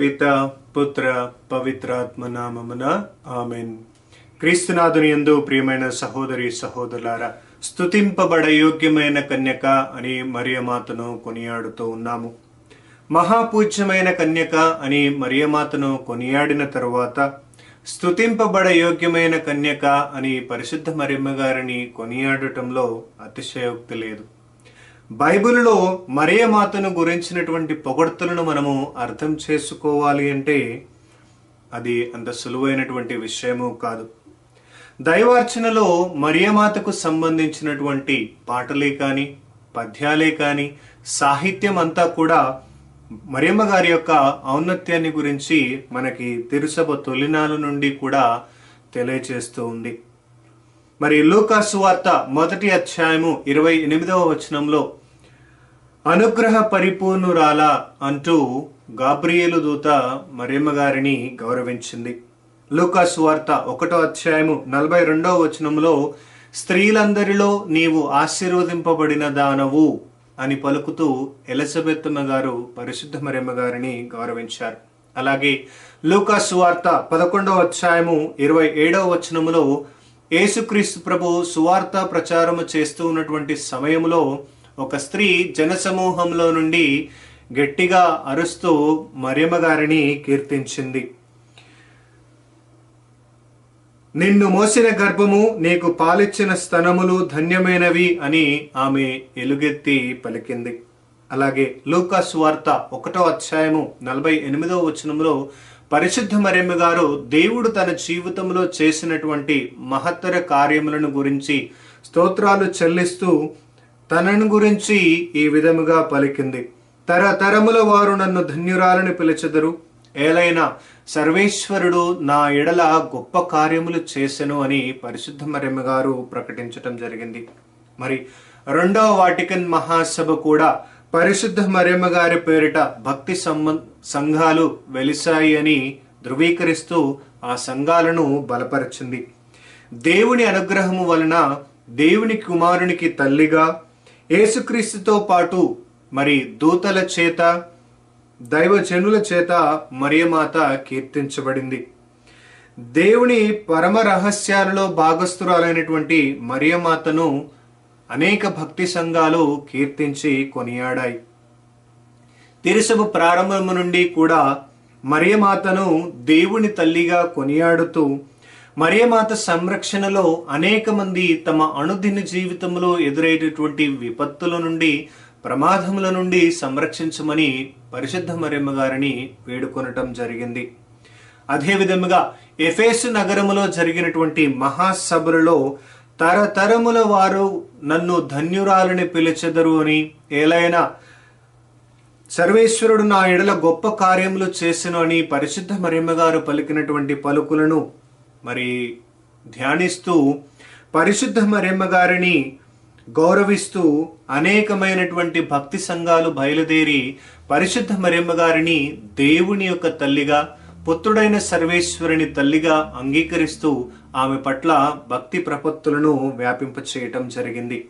పిత పుత్ర పవిత్రాత్మ నామమున ఆమెన్. క్రీస్తునాథుని యందు ప్రియమైన సహోదరి సహోదరులారా స్తుతింపబడ యోగ్యమైన కన్యక అని మరియమాతను కొనియాడుతూ ఉన్నాము. మహాపూజ్యమైన కన్యక అని మరియమాతను కొనియాడిన తరువాత స్తుతింపబడ యోగ్యమైన కన్యక అని పరిశుద్ధ మరియమ్మ గారిని కొనియాడటంలో అతిశయోక్తి లేదు. బైబిల్లో మరియమాతను గురించినటువంటి పొగడ్తలను మనము అర్థం చేసుకోవాలి అంటే అది అంత సులువైనటువంటి విషయము కాదు. దైవార్చనలో మరియమాతకు సంబంధించినటువంటి పాటలే కానీ పద్యాలే కానీ సాహిత్యం అంతా కూడా మరియమ్మ గారి యొక్క ఔన్నత్యాన్ని గురించి మనకి తిరుసభ తొలినాల నుండి కూడా తెలియచేస్తూ ఉంది. మరి లూకాసు వార్త మొదటి అధ్యాయము ఇరవై ఎనిమిదవ వచనంలో అనుగ్రహ పరిపూర్ణురాల అంటూ గాబ్రియేలు దూత మరియమ్మ గారిని గౌరవించింది. లూకాసు వార్త ఒకటో అధ్యాయము నలభై రెండవ వచనంలో స్త్రీలందరిలో నీవు ఆశీర్వదింపబడిన దానవు అని పలుకుతూ ఎలిజబెత్తమ్మ గారు పరిశుద్ధ మరియమ్మ గారిని గౌరవించారు. అలాగే లూకాసు వార్త పదకొండవ అధ్యాయము ఇరవై ఏడవ వచనములో యేసుక్రీస్తు ప్రభు సువార్త ప్రచారము చేస్తూ ఉన్నటువంటి సమయంలో ఒక స్త్రీ జనసమూహంలో నుండి గట్టిగా అరుస్తూ మరియమ్మ గారిని కీర్తించింది. నిన్ను మోసిన గర్భము నీకు పాలిచ్చిన స్తనములు ధన్యమైనవి అని ఆమె ఎలుగెత్తి పలికింది. అలాగే లూకాస్ వార్త ఒకటో అధ్యాయము నలభై ఎనిమిదవ వచనంలో పరిశుద్ధ మరియమ్మ గారు దేవుడు తన జీవితంలో చేసినటువంటి మహత్తర కార్యములను గురించి స్తోత్రాలు చెల్లిస్తూ తనను గురించి ఈ విధముగా పలికింది. తరతరముల వారు నన్ను ధన్యురాలని పిలిచెదరు. ఏలైనా సర్వేశ్వరుడు నా ఎడల గొప్ప కార్యములు చేసెను అని పరిశుద్ధ మరియమ్మ గారు ప్రకటించటం జరిగింది. మరి రెండవ వాటికన్ మహాసభ కూడా పరిశుద్ధ మరియమ్మ గారి పేరిట భక్తి సంబంధ సంఘాలు వెలిసాయి అని ధృవీకరిస్తూ ఆ సంఘాలను బలపరిచింది. దేవుని అనుగ్రహము వలన దేవుని కుమారునికి తల్లిగా యేసుక్రీస్తుతో పాటు మరి దూతల చేత దైవజనుల చేత మరియమాత కీర్తించబడింది. దేవుని పరమ రహస్యాలలో భాగస్థురాలైనటువంటి మరియమాతను అనేక భక్తి సంఘాలు కీర్తించి కొనియాడాయి. తిరుసభ ప్రారంభము నుండి కూడా మరియమాతను దేవుని తల్లిగా కొనియాడుతూ మరియమాత సంరక్షణలో అనేక మంది తమ అనుదిన జీవితంలో ఎదురయ్యేటటువంటి విపత్తుల నుండి ప్రమాదముల నుండి సంరక్షించమని పరిశుద్ధ మరియమ్మ గారిని వేడుకొనటం జరిగింది. అదేవిధముగా ఎఫేసు నగరములో జరిగినటువంటి మహాసభలలో తరతరముల వారు నన్ను ధన్యురాలని పిలిచెదరు అని ఏలైనా సర్వేశ్వరుడు నా ఎడల గొప్ప కార్యములు చేసెను అని పరిశుద్ధ మరిమ్మగారు పలికినటువంటి పలుకులను మరి ధ్యానిస్తూ పరిశుద్ధ మరిమ్మగారిని గౌరవిస్తూ అనేకమైనటువంటి భక్తి సంఘాలు బయలుదేరి పరిశుద్ధ మరిమ్మగారిని దేవుని యొక్క తల్లిగా పుత్రుడైన సర్వేశ్వరుని తల్లిగా అంగీకరిస్తూ ఆమె పట్ల భక్తి ప్రపత్తులను వ్యాపింపచేయటం జరిగింది.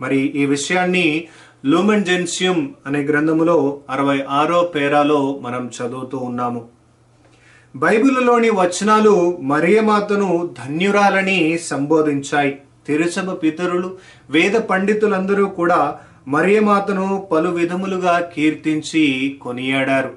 మరి ఈ విషయాన్ని లూమెన్ జెన్సియం అనే గ్రంథములో అరవై ఆరో పేరాలో మనం చదువుతూ ఉన్నాము. బైబిల్లోని వచనాలు మరియమాతను ధన్యురాలని సంబోధించాయి. తిరుసభ పితరులు వేద పండితులందరూ కూడా మరియమాతను పలు విధములుగా కీర్తించి కొనియాడారు.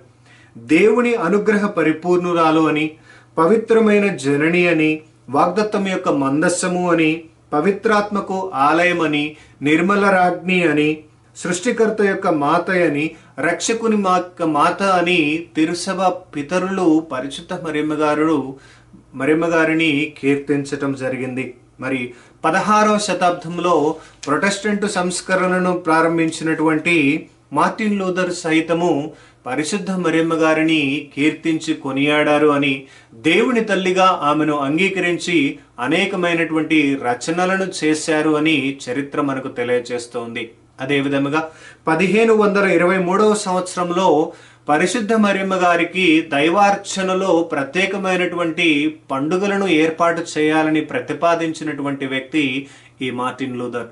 దేవుని అనుగ్రహ పరిపూర్ణురాలు అని పవిత్రమైన జనని అని వాగ్దత్తం యొక్క మందస్సము అని పవిత్రాత్మకు ఆలయమని నిర్మల రాజ్ఞి అని సృష్టికర్త యొక్క మాత అని రక్షకుని మా మాత అని తిరుసభ పితరులు పరిచిత మరియమ్మ మరిమ్మగారిని కీర్తించటం జరిగింది. మరి పదహారవ శతాబ్దంలో ప్రొటెస్టెంట్ సంస్కరణను ప్రారంభించినటువంటి మార్టిన్ లూథర్ సైతము పరిశుద్ధ మరియమ్మ గారిని కీర్తించి కొనియాడారు అని దేవుని తల్లిగా ఆమెను అంగీకరించి అనేకమైనటువంటి రచనలను చేశారు అని చరిత్ర మనకు తెలియజేస్తోంది. అదే విధముగా పదిహేను వందల ఇరవై మూడవ సంవత్సరంలో పరిశుద్ధ మరియమ్మ గారికి దైవార్చనలో ప్రత్యేకమైనటువంటి పండుగలను ఏర్పాటు చేయాలని ప్రతిపాదించినటువంటి వ్యక్తి ఈ మార్టిన్ లూథర్.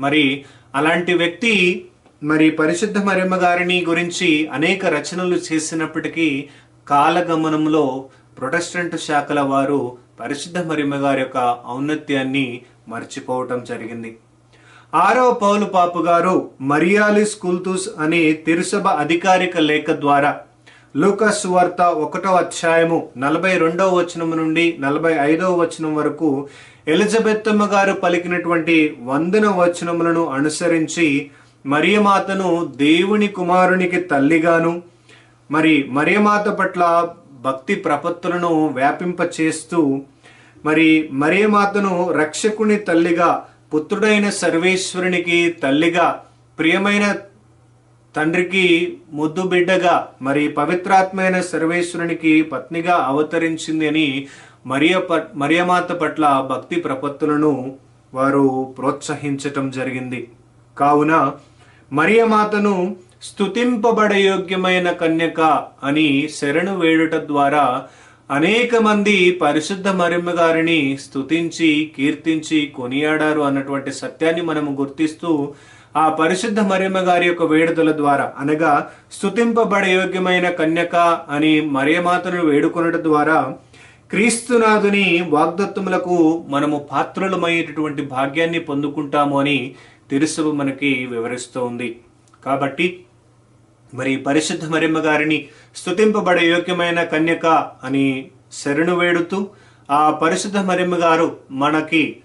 మరి అలాంటి వ్యక్తి మరి పరిశుద్ధ మరియమ్మ గారిని గురించి అనేక రచనలు చేసినప్పటికీ కాలగమనంలో ప్రొటెస్టెంట్ శాఖల వారు పరిశుద్ధ మరియమ్మ గారి యొక్క ఔన్నత్యాన్ని మర్చిపోవటం జరిగింది. ఆరవ పౌలు పాపు గారు మరియాలి స్కూల్తూస్ అనే తిరుసభ అధికారిక లేఖ ద్వారా లూకస్ వార్త ఒకటో అధ్యాయము నలభై రెండవ వచనం నుండి నలభై ఐదవ వచనం వరకు ఎలిజబెత్తమ్మ గారు పలికినటువంటి వందన వచనములను అనుసరించి మరియమాతను దేవుని కుమారునికి తల్లిగాను. మరి మరియమాత పట్ల భక్తి ప్రపత్తులను వ్యాపింపచేస్తూ మరి మరియమాతను రక్షకుని తల్లిగా పుత్రుడైన సర్వేశ్వరునికి తల్లిగా ప్రియమైన తండ్రికి ముద్దు బిడ్డగా మరి పవిత్రాత్మైన సర్వేశ్వరునికి పత్నిగా అవతరించింది అని మరియ మరియమాత పట్ల భక్తి ప్రపత్తులను వారు ప్రోత్సహించటం జరిగింది. కావున మరియమాతను స్తుతింపబడ యోగ్యమైన కన్యక అని శరణు వేడుట ద్వారా అనేక మంది పరిశుద్ధ మరియమ్మ గారిని స్థుతించి కీర్తించి కొనియాడారు అన్నటువంటి సత్యాన్ని మనము గుర్తిస్తూ ఆ పరిశుద్ధ మరియమ్మ గారి యొక్క వేడుదల ద్వారా అనగా స్తుతింపబడ యోగ్యమైన కన్యక అని మరియమాతను వేడుకొనడం ద్వారా క్రీస్తునాథుని వాగ్దత్తములకు మనము పాత్రలమయ్యేటటువంటి భాగ్యాన్ని పొందుకుంటాము అని తెలుసు మనకి వివరిస్తూ ఉంది కాబట్టి మరి పరిశుద్ధ మరిమ్మ గారిని స్తుతింపబడే యోగ్యమైన కన్యక అని శరణు వేడుతూ ఆ పరిశుద్ధ మరిమ్మ గారు మనకి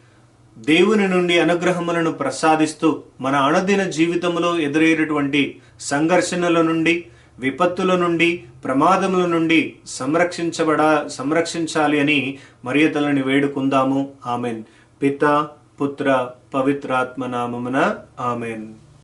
దేవుని నుండి అనుగ్రహములను ప్రసాదిస్తూ మన అనుదిన జీవితంలో ఎదురయ్యేటువంటి సంఘర్షణల నుండి విపత్తుల నుండి ప్రమాదముల నుండి సంరక్షించబడ సంరక్షించాలి అని మరియతలని వేడుకుందాము. ఆమెన్. పిత పుత్ర పవిత్రాత్మ నామమున ఆమెన్